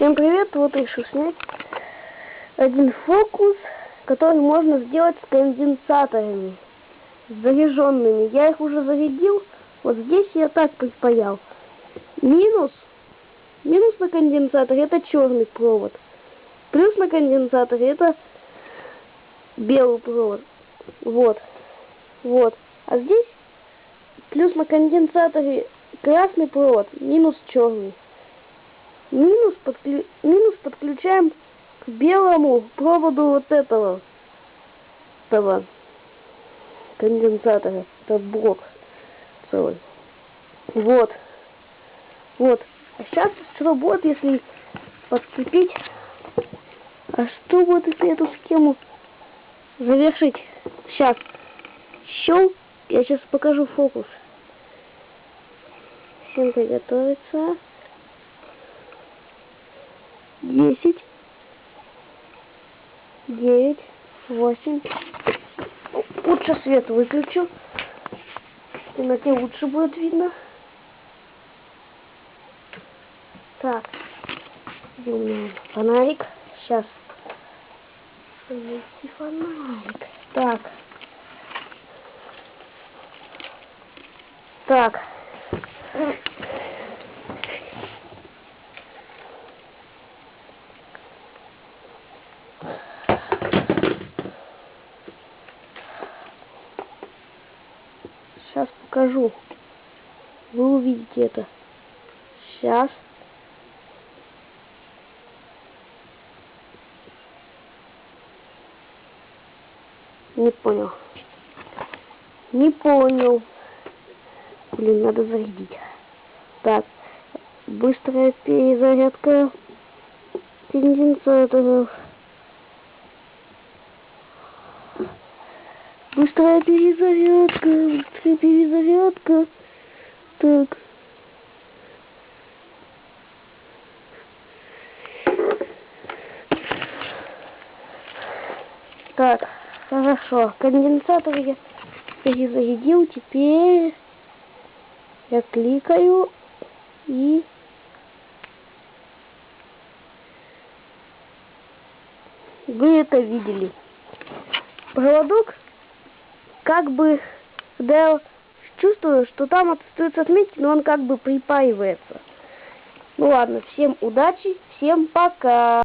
Всем привет, вот решил снять один фокус, который можно сделать с конденсаторами, заряженными. Я их уже зарядил, вот здесь я так припаял. Минус, минус на конденсаторе это черный провод. Плюс на конденсаторе это белый провод. Вот, вот. А здесь плюс на конденсаторе красный провод, минус черный. Минус, подклю... минус подключаем к белому проводу вот этого, этого конденсатора, этот блок целый. Вот. Вот. А сейчас что будет, если подцепить? А что будет, если эту схему завершить? Сейчас. Щел. Я сейчас покажу фокус. Всем приготовиться десять, девять, восемь. Лучше свет выключу. В темноте лучше будет видно. Так. Где у меня фонарик? Сейчас. Найти фонарик. Так. Так. Сейчас покажу. Вы увидите это. Сейчас. Не понял. Не понял. Блин, надо зарядить. Так. Быстрая перезарядка конденсаторов. Быстрая перезарядка, быстрая перезарядка. Так. Так, хорошо. Конденсатор я перезарядил. Теперь я кликаю и вы это видели. Проводок как бы, я чувствую, что там отметки, но он как бы припаивается. Ну ладно, всем удачи, всем пока.